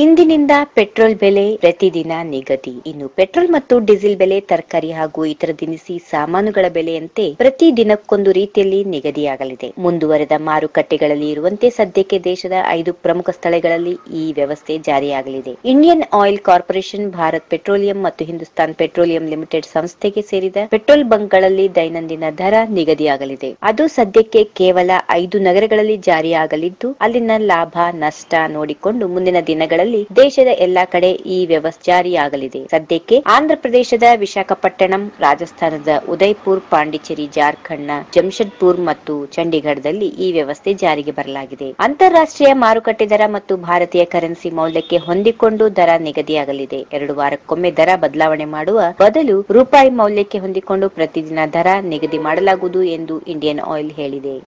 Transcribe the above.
ಇಂದಿನಿಂದ ಪೆಟ್ರೋಲ್ ಬೆಲೆ ಪ್ರತಿದಿನ ನಿಗದಿ. ಇನ್ನು ಪೆಟ್ರೋಲ್ ಮತ್ತು ಡೀಸೆಲ್ ಬೆಲೆ, ತರಕಾರಿ ಹಾಗೂ ಇತರ ದಿನಸಿ ಸಾಮಾನುಗಳ ಬೆಲೆಯಂತೆ ಪ್ರತಿ ದಿನಕ್ಕೊಂದು ರೀತಿಯಲ್ಲಿ ನಿಗದಿಯಾಗಲಿದೆ. ಮುಂದುವರೆದ ಮಾರುಕಟ್ಟೆಗಳಲ್ಲಿ ಇರುವಂತೆ ಸದ್ಯಕ್ಕೆ ದೇಶದ ಐದು ಪ್ರಮುಖ ಸ್ಥಳಗಳಲ್ಲಿ ಈ ವ್ಯವಸ್ಥೆ ಜಾರಿಯಾಗಲಿದೆ. Indian Oil Corporation, Bharat petroleum ಮತ್ತು ಹಿಂದೂಸ್ತಾನ್ ಪೆಟ್ರೋಲಿಯಂ ಲಿಮಿಟೆಡ್ ಸಂಸ್ಥೆಗೆ ಸೇರಿದ ಪೆಟ್ರೋಲ್ ಬಂಕ್ಗಳಲ್ಲಿ ದೈನಂದಿನ ದರ ನಿಗದಿಯಾಗಲಿದೆ. ಅದು ಸದ್ಯಕ್ಕೆ ಕೇವಲ ಐದು ನಗರಗಳಲ್ಲಿ ಜಾರಿಯಾಗಲಿದ್ದು, ಅಲ್ಲಿನ ಲಾಭ, ನಷ್ಟ ನೋಡಿಕೊಂಡು ಮುಂದಿನ ದಿನಗಳಲ್ಲಿ ದೇಶದ ಎಲ್ಲಾ ಕಡೆ ಈ ವ್ಯವಸ್ಥೆ ಜಾರಿಯಾಗಲಿದೆ. ಸದ್ಯಕ್ಕೆ ಆಂಧ್ರಪ್ರದೇಶದ ವಿಶಾಖಪಟ್ಟಣಂ, ರಾಜಸ್ಥಾನದ ಉದಯ್ಪುರ್, ಪಾಂಡಿಚೇರಿ, ಜಾರ್ಖಂಡ್ನ ಜಮ್ಶೆಡ್ಪುರ್ ಮತ್ತು ಚಂಡೀಗಢದಲ್ಲಿ ಈ ವ್ಯವಸ್ಥೆ ಜಾರಿಗೆ ಬರಲಾಗಿದೆ. ಅಂತಾರಾಷ್ಟ್ರೀಯ ಮಾರುಕಟ್ಟೆ ದರ ಮತ್ತು ಭಾರತೀಯ ಕರೆನ್ಸಿ ಮೌಲ್ಯಕ್ಕೆ ಹೊಂದಿಕೊಂಡು ದರ ನಿಗದಿಯಾಗಲಿದೆ. ಎರಡು ವಾರಕ್ಕೊಮ್ಮೆ ದರ ಬದಲಾವಣೆ ಮಾಡುವ ಬದಲು ರೂಪಾಯಿ ಮೌಲ್ಯಕ್ಕೆ ಹೊಂದಿಕೊಂಡು ಪ್ರತಿದಿನ ದರ ನಿಗದಿ ಮಾಡಲಾಗುವುದು ಎಂದು ಇಂಡಿಯನ್ ಆಯಿಲ್ ಹೇಳಿದೆ.